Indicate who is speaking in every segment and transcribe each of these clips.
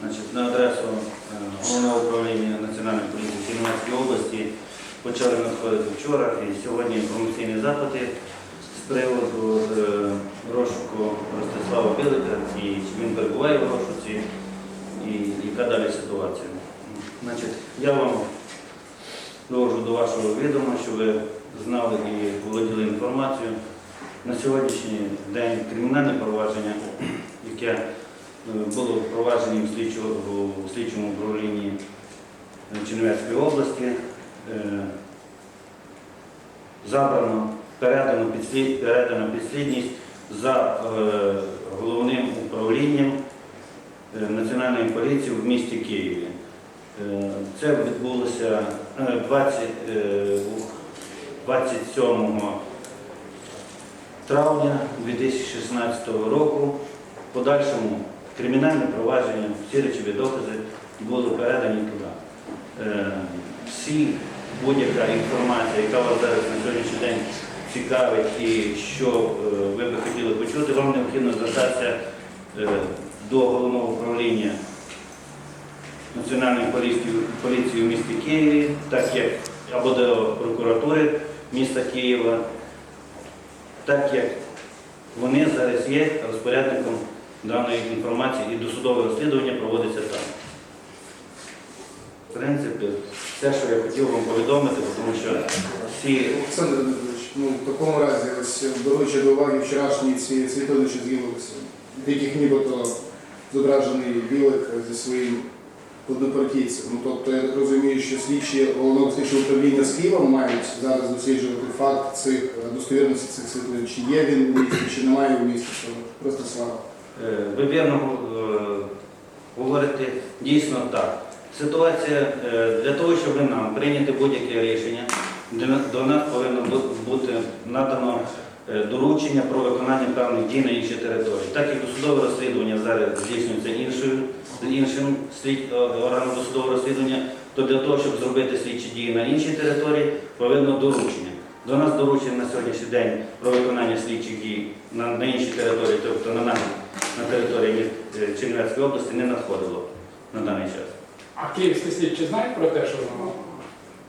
Speaker 1: Значить, на адресу е, головного управління Національної поліції Чернівецької області почали надходити вчора і сьогодні інформаційні запити з приводу е, розшуку Ростислава Білика і чи він перебуває в розшуці, і яка далі ситуація. Значить, я вам довожу до вашого відома, щоб ви знали і володіли інформацією. На сьогоднішній день кримінальне провадження, яке було впроваджені в слідчому, управлінні Чернівецької області, е, забрано, передано, підслід, передано підслідність за е, головним управлінням е, Національної поліції в місті Києві. Е, Це відбулося е, 20, е, 27 травня 2016 року. В подальшому кримінальне провадження, всі речові докази були передані туди. Е, Всі будь-яка інформація, яка вас зараз на сьогоднішній день цікавить і що е, ви би хотіли почути, вам необхідно звертатися е, до головного управління Національної поліції, поліції в місті Києві, так як або до прокуратури міста Києва, так як вони зараз є розпорядником даної інформації і досудове розслідування проводиться там. В принципі, все, що я хотів вам повідомити, тому що всі
Speaker 2: Олександр Дмитрович, ну в такому разі, ось беручи до уваги вчорашні ці світові, що з'явилися, в яких нібито зображений білик зі своїм однопартійцем. Ну тобто я розумію, що слідчі головного слідчого управління з Києва мають зараз досліджувати факт цих е, достовірності цих світлин, чи є він у місті, чи немає в місті, просто слава.
Speaker 1: Е, Ви вірно е, говорите дійсно так. Ситуація е, для того, щоб нам прийняти будь-яке рішення, до нас повинно бути надано доручення про виконання певних дій на іншій території. Так як досудове розслідування зараз здійснюється іншою, іншим органом досудового розслідування, то для того, щоб зробити слідчі дії на іншій території, повинно доручення. До нас доручення на сьогоднішній день про виконання слідчих дій на, на іншій території, тобто на, нас, на території е, Чернівецької області, не надходило на даний час.
Speaker 3: А київські слідчі знають про те, що ну,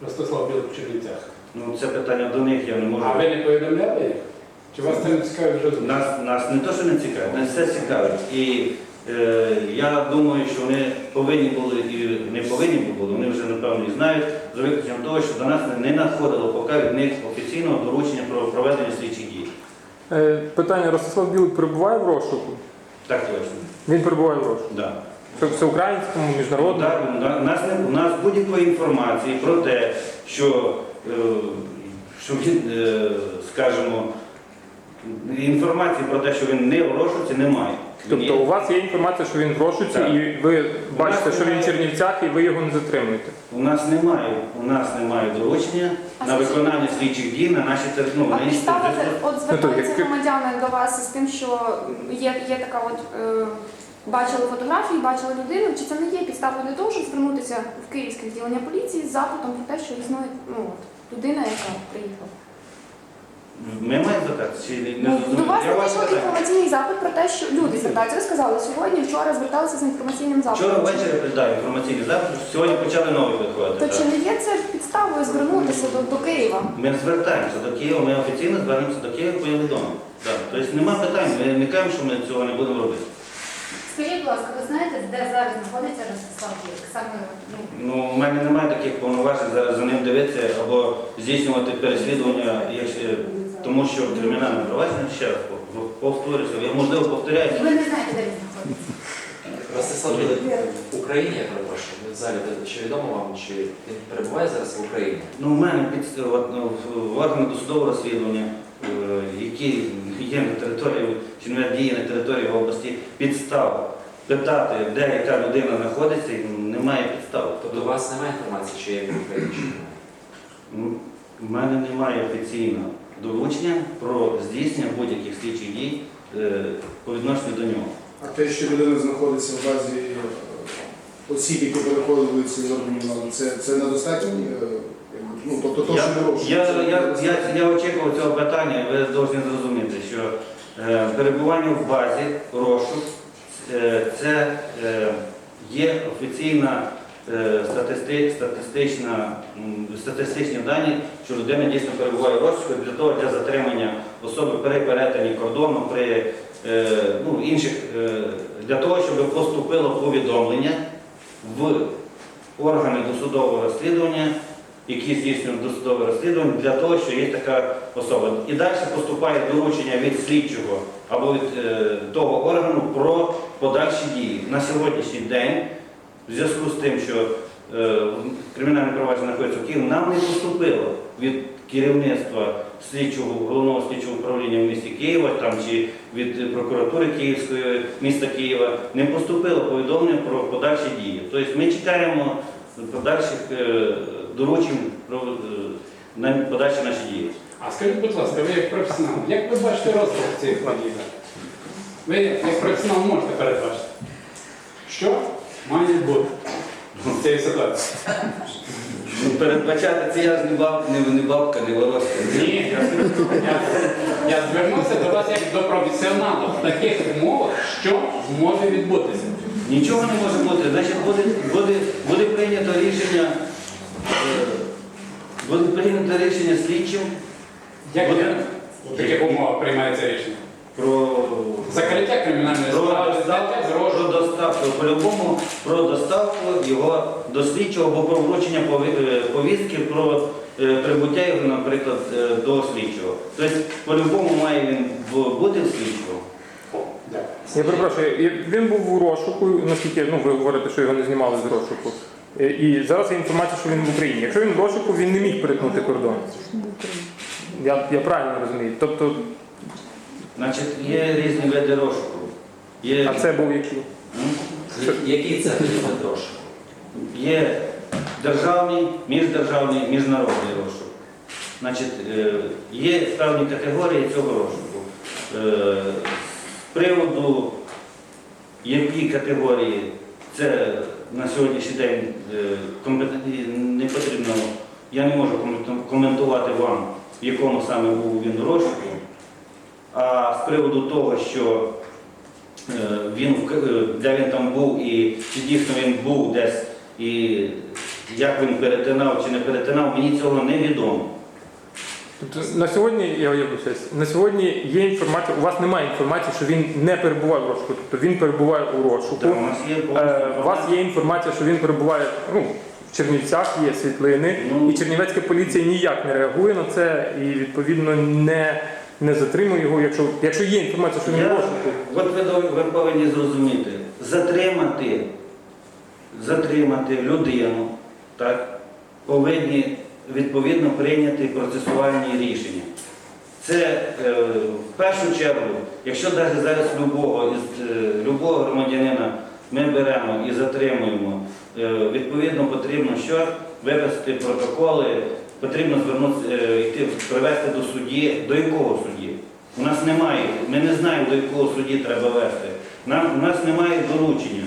Speaker 3: Ростислав Білик в Чернівцях?
Speaker 1: Ну, це питання до них, я не можу.
Speaker 3: А ви не повідомляли їх? Чи вас це не цікавить вже зовсім?
Speaker 1: Нас, нас не то, що не цікавить, нас все цікавить. І е, я думаю, що вони повинні були і не повинні були, вони вже напевно і знають, за виключенням того, що до нас не надходило поки від них офіційного доручення про проведення слідчих дій.
Speaker 4: Е, Питання Ростислав Білик перебуває в розшуку?
Speaker 1: Так точно.
Speaker 4: Він перебуває в розшуку.
Speaker 1: Да.
Speaker 4: Це всеукраїнському, міжнародному.
Speaker 1: Так, у нас, не, у нас будь-якої інформації про те, що, е, що він, е, скажімо, інформації про те, що він не в розшуці, немає.
Speaker 4: Тобто у вас є інформація, що він в розшуці,
Speaker 1: Так.
Speaker 4: і ви бачите, що він в Чернівцях, і ви його не затримуєте.
Speaker 1: У нас немає, у нас немає доручення
Speaker 5: А
Speaker 1: на виконання слідчих дій на нашій території. Ну,
Speaker 5: А це от звертаються
Speaker 4: як-
Speaker 5: громадяни до вас з тим, що є, є така от е, бачили фотографії, бачили людину. Чи це не є підставою для того, щоб звернутися в київське відділення поліції з запитом про те, що існує ну, от, людина, яка приїхала?
Speaker 1: Ми маємо звертатися чи не
Speaker 5: Ну, до
Speaker 1: зрозуміло?
Speaker 5: вас
Speaker 1: Я вас
Speaker 5: надійшов
Speaker 1: питаю.
Speaker 5: інформаційний запит про те, що люди звертаються. Ви сказали сьогодні, вчора зверталися з інформаційним запитом.
Speaker 1: Вчора ввечері передав інформаційний запит, сьогодні почали новий виходити.
Speaker 5: То
Speaker 1: так.
Speaker 5: чи не є це підставою звернутися до, до Києва?
Speaker 1: Ми звертаємося до Києва, ми офіційно звернемося до Києва повідомимо. Так. Тобто нема питань, ми не кажемо, що ми цього не будемо робити.
Speaker 6: Скажіть, будь ласка, ви знаєте, де зараз знаходиться Ростислав Білик? Саме ну,
Speaker 1: Ну, у мене немає таких повноважень зараз за ним дивитися або здійснювати переслідування, якщо, тому що кримінальне провадження, ще раз повторюся, я можливо повторяю.
Speaker 6: ви не знаєте, де він знаходиться.
Speaker 7: Ростислав Білик в Україні, я перепрошую, ви взагалі чи відомо вам, чи він перебуває зараз в Україні?
Speaker 1: Ну, у мене під ну, в- в органи досудового розслідування, е, які є на території, чи не діє на території області, підстав питати, де яка людина знаходиться, немає підстав.
Speaker 7: Тобто у вас немає інформації, чи є в Україні, чи немає?
Speaker 1: У мене немає офіційного доручення про здійснення будь-яких слідчих дій е, по відношенню до нього.
Speaker 2: А те, що людина знаходиться в базі е, осіб, які переходили ці органів це, це недостатньо? е, Ну, тобто то,
Speaker 1: Я,
Speaker 2: що не робить.
Speaker 1: я, я, я, я очікував цього питання, ви повинні зрозуміти, що е, перебування в базі розшук е, це е, є офіційна статисти, статистична, статистичні дані, що людина дійсно перебуває в розшуку для того, для затримання особи при перетині кордону, при е, ну, інших, е, для того, щоб поступило повідомлення в органи досудового розслідування, які здійснюють досудове розслідування, для того, що є така особа. І далі поступає доручення від слідчого або від е, того органу про подальші дії. На сьогоднішній день, в зв'язку з тим, що е, кримінальне провадження знаходиться в Києві, нам не поступило від керівництва слідчого головного слідчого управління в місті Києва там чи від прокуратури Київської міста Києва не поступило повідомлення про подальші дії. Тобто ми чекаємо подальших е, доручень про е, подальші наші дії.
Speaker 3: А скажіть, будь ласка, ви як професіонал, як ви бачите розвиток цих подій? Ви як професіонал можете передбачити, що має бути з цієї ситуації?
Speaker 1: Ну, Передбачати це я ж не бабка, не, не бабка, не ворожка.
Speaker 3: Ні, я, я звернувся до вас як до професіонала в таких умовах, що може відбутися.
Speaker 1: Нічого не може бути. Значить, буде, буде, буде прийнято рішення, е, буде прийнято рішення слідчим
Speaker 3: Як
Speaker 1: Буде.
Speaker 3: у таких умовах приймається рішення?
Speaker 1: Про,
Speaker 3: Закриття кримінальної
Speaker 1: про
Speaker 3: справи,
Speaker 1: доставку,
Speaker 3: зняття
Speaker 1: про доставку, по-любому про доставку його до слідчого або про вручення пові- е, повістки про е, прибуття його, наприклад, е, до слідчого. Тобто, по-любому має він бу- бути в слідчого.
Speaker 3: Дякую.
Speaker 4: Я перепрошую, і він був у розшуку, наскільки ну, ви говорите, що його не знімали з розшуку. Е, І зараз є інформація, що він в Україні. Якщо він в розшуку, він не міг перетнути кордон. Я, я правильно розумію. Тобто,
Speaker 1: Значить, є різні види розшуку. Є,
Speaker 4: а це був який?
Speaker 7: Який це тоді вид розшуку?
Speaker 1: Є державний, міждержавний, міжнародний розшук. Значить, е, є певні категорії цього розшуку. Е, З приводу, які категорії, це на сьогоднішній день е, не потрібно, я не можу коментувати вам, в якому саме був він розшуку. А з приводу того, що е, він, е, де він там був і чи дійсно він був десь і як він перетинав чи не перетинав, мені цього не відомо.
Speaker 4: Тобто на сьогодні, я вибачаюсь, на сьогодні є інформація, у вас немає інформації, що він не перебуває в розшуку, тобто він перебуває у розшуку.
Speaker 1: Та у нас є
Speaker 4: Е, У вас є інформація, що він перебуває ну, в Чернівцях, є світлини,
Speaker 1: Ну.
Speaker 4: і Чернівецька поліція ніяк не реагує на це і відповідно не, не затримує його, якщо, якщо є інформація, що він
Speaker 1: Я-
Speaker 4: розшуку.
Speaker 1: От ви, дов- ви повинні зрозуміти, затримати, затримати людину, так, повинні відповідно прийняти процесуальні рішення. Це е, в першу чергу, якщо навіть зараз любого, із, е, любого громадянина ми беремо і затримуємо, е, відповідно потрібно що виписати протоколи, потрібно звернутися, е, привести до судді. До якого судді? У нас немає, ми не знаємо, до якого судді треба вести. Нам, у нас немає доручення.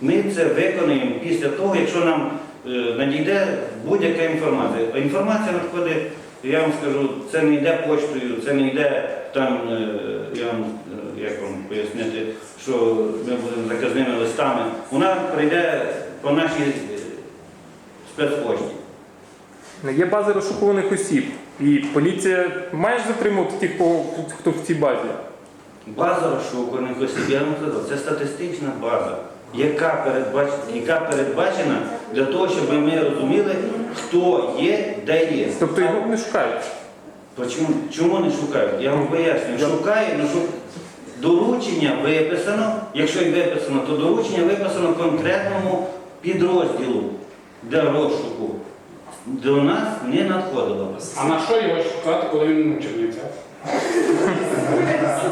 Speaker 1: Ми це виконуємо після того, якщо нам е, надійде будь-яка інформація. А інформація надходить, я вам скажу, це не йде поштою, це не йде там, е, я вам, е, як вам пояснити, що ми будемо заказними листами. Вона прийде по нашій е, спецпошті.
Speaker 4: Є база розшукуваних осіб, і поліція має ж затримувати тих, кого, хто в цій базі.
Speaker 1: База розшукуваних осіб, я вам сказав, це статистична база, яка передбачена, яка передбачена для того, щоб ми розуміли, хто є, де є.
Speaker 4: Тобто його не шукають.
Speaker 1: То чому, чому не шукають? Я вам пояснюю. Шукає, ну шук... доручення виписано. Якщо і виписано, то доручення виписано конкретному підрозділу для розшуку. До нас не надходило.
Speaker 3: А на що його шукати, коли він у Чернівцях?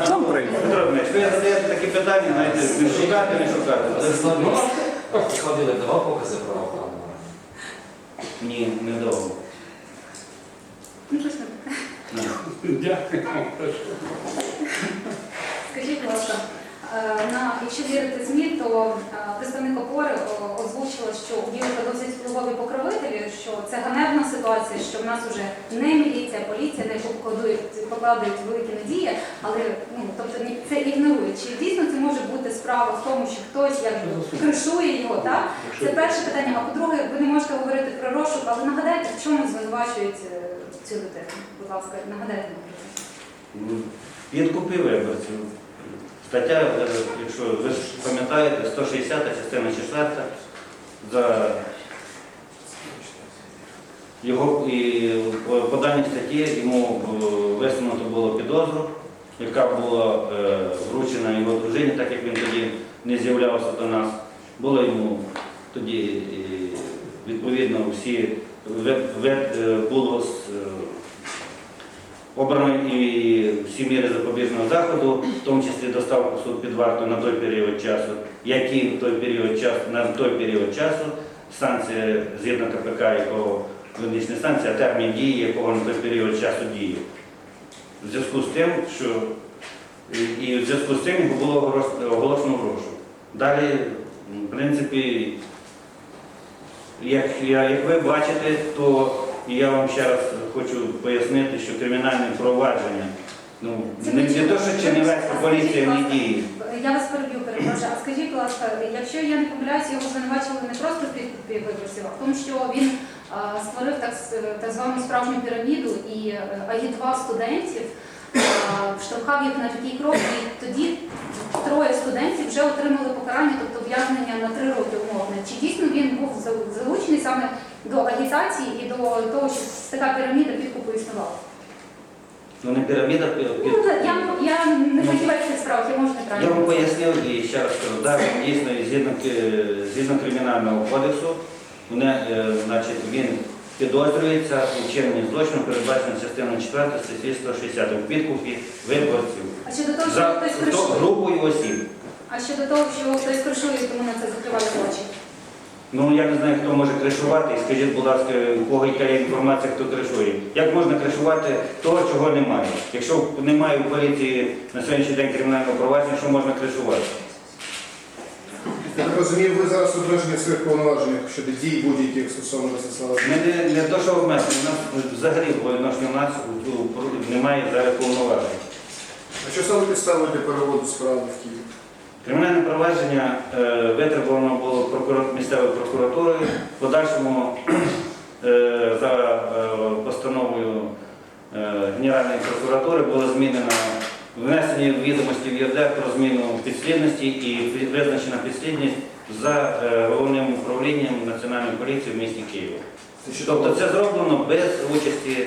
Speaker 4: Сам прийде.
Speaker 1: Петро Дмитрович, ви задаєте такі питання, знаєте, не шукати, не шукати.
Speaker 3: Ну,
Speaker 7: Владислав давав покази про правоохоронну
Speaker 1: Ні, не довго.
Speaker 6: Ну, щось не таке.
Speaker 3: Дякую.
Speaker 6: Скажіть, будь ласка, е, на, якщо вірити ЗМІ, то е, представник опори о, озвучила, що у Білика досить впливові покровителі, що що це ганебна ситуація, що в нас вже не міліція, поліція не покладають, покладають великі надії, але ну тобто це ігнорують. Чи дійсно це може бути справа в тому, що хтось якби кришує його, так? Це перше питання. А по-друге, ви не можете говорити про розшук, але нагадайте, в чому звинувачують е, цю людину. Будь ласка, нагадайте нам. про це.
Speaker 1: Підкупи виборців. Стаття, е, якщо ви пам'ятаєте, 160 частина 4 за його і по- по даній статті йому е, висунуто було підозру, яка була е, вручена його дружині, так як він тоді не з'являвся до нас. Було йому тоді е, відповідно всі е, було е, Обрано і всі міри запобіжного заходу, в тому числі доставку суд під варту на той період часу, які в той період часу, на той період часу санкція згідно КПК, якого верніше, не санкція, а термін дії, якого на той період часу діє. В зв'язку з тим, що і- в зв'язку з цим його було оголошено в розшук. Далі, в принципі, як, як ви бачите, то я вам ще раз хочу пояснити, що кримінальне провадження, ну, не, не то, що Чернівецька
Speaker 6: А скажіть,
Speaker 1: поліція не діє.
Speaker 6: Я вас переб'ю, перепрошую. А скажіть, будь ласка, якщо я не помиляюся, його звинувачували не просто в підкупі виборців, а в тому, що він створив так, так звану справжню піраміду і агітував студентів, штовхав їх на такий крок, і тоді троє студентів вже отримали покарання, тобто ув'язнення на три роки умовне. Чи дійсно він був залучений саме до агітації і до того, щоб така піраміда підкупу існувала?
Speaker 1: Ну не піраміда, пі-
Speaker 6: Ну, та я, я не фахівець в цих справах, я можу
Speaker 1: я
Speaker 6: неправильно.
Speaker 1: вам пояснив і ще раз кажу, да, дійсно, згідно, згідно кримінального кодексу, вони, е, значить, він підозрюється у вчиненні злочину, передбачено частиною 4 статті 160 у підкупі виборців
Speaker 6: А щодо того, що
Speaker 1: за
Speaker 6: хтось
Speaker 1: хто-
Speaker 6: кришує,
Speaker 1: групою осіб.
Speaker 6: а щодо того, що хтось кришує, тому на це закривали очі.
Speaker 1: Ну я не знаю, хто може кришувати. І скажіть, будь ласка, у кого яка є інформація, хто кришує. Як можна кришувати того, чого немає? Якщо немає у поліції на сьогоднішній день кримінального провадження, що можна кришувати?
Speaker 2: Я так розумію, ви зараз обмежені своїх повноваженнях щодо дій будь-яких стосовно Ростислава.
Speaker 1: Ми не, не то, що обмежені, у нас взагалі нас у- у- немає зараз повноважень.
Speaker 2: А що саме підставою для переводу справи в Київ?
Speaker 1: Кримінальне провадження е, витребувано було місцевою прокуратурою. В подальшому е, за е, постановою Генеральної прокуратури було змінено внесені відомості в ЄРДР про зміну підслідності і визначена підслідність за головним управлінням Національної поліції в місті Києві. Тобто це зроблено без участі.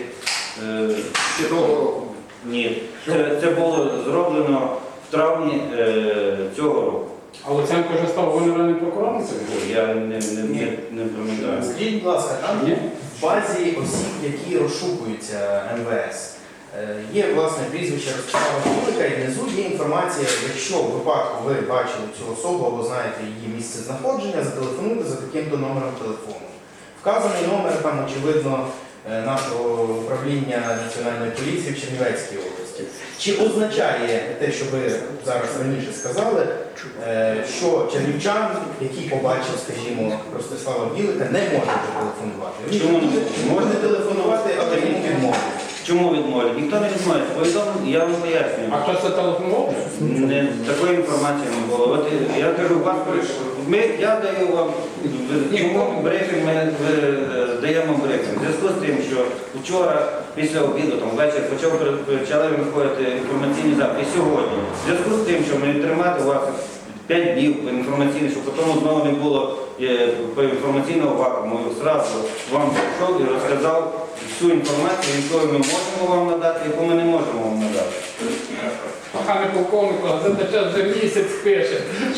Speaker 1: Ні, це, це було зроблено травні е, цього року.
Speaker 3: А Луценко вже став генеральним прокурором? це було?
Speaker 1: Я не, не, не, не пам'ятаю.
Speaker 8: Скажіть, будь ласка, там
Speaker 3: Ні?
Speaker 8: в базі осіб, які розшукуються МВС, е, є власне прізвище Ростислава Кулика, і внизу є інформація, якщо в випадку ви бачили цю особу або знаєте її місце знаходження, зателефонуйте за таким-то номером телефону. Вказаний номер там, очевидно, е, нашого управління Національної поліції в Чернівецькій області. Чи означає те, що ви зараз раніше сказали, е, що чернівчан, який побачив, скажімо, Ростислава Білика, не може телефонувати? Він
Speaker 1: Чому не
Speaker 8: може-
Speaker 1: може
Speaker 8: телефонувати, але йому відмовить.
Speaker 1: Чому відмовлять? Ніхто не відмовить. Повідомлення, я вам пояснюю.
Speaker 3: А хто це телефонував?
Speaker 1: Не, такої інформації не було. От я кажу, вас ми, я даю вам брифінг, е, даємо брифінг. В зв'язку з тим, що вчора після обіду, там ввечері почав почали виходити інформаційні запити. Сьогодні. В зв'язку з тим, що ми тримати вас 5 днів інформаційних, щоб потім знову не було е, інформаційного вакууму, я зразу вам прийшов і розказав всю інформацію, яку ми можемо вам надати, яку ми не можемо вам надати.
Speaker 3: Пане полковнику, а це вже місяць пише.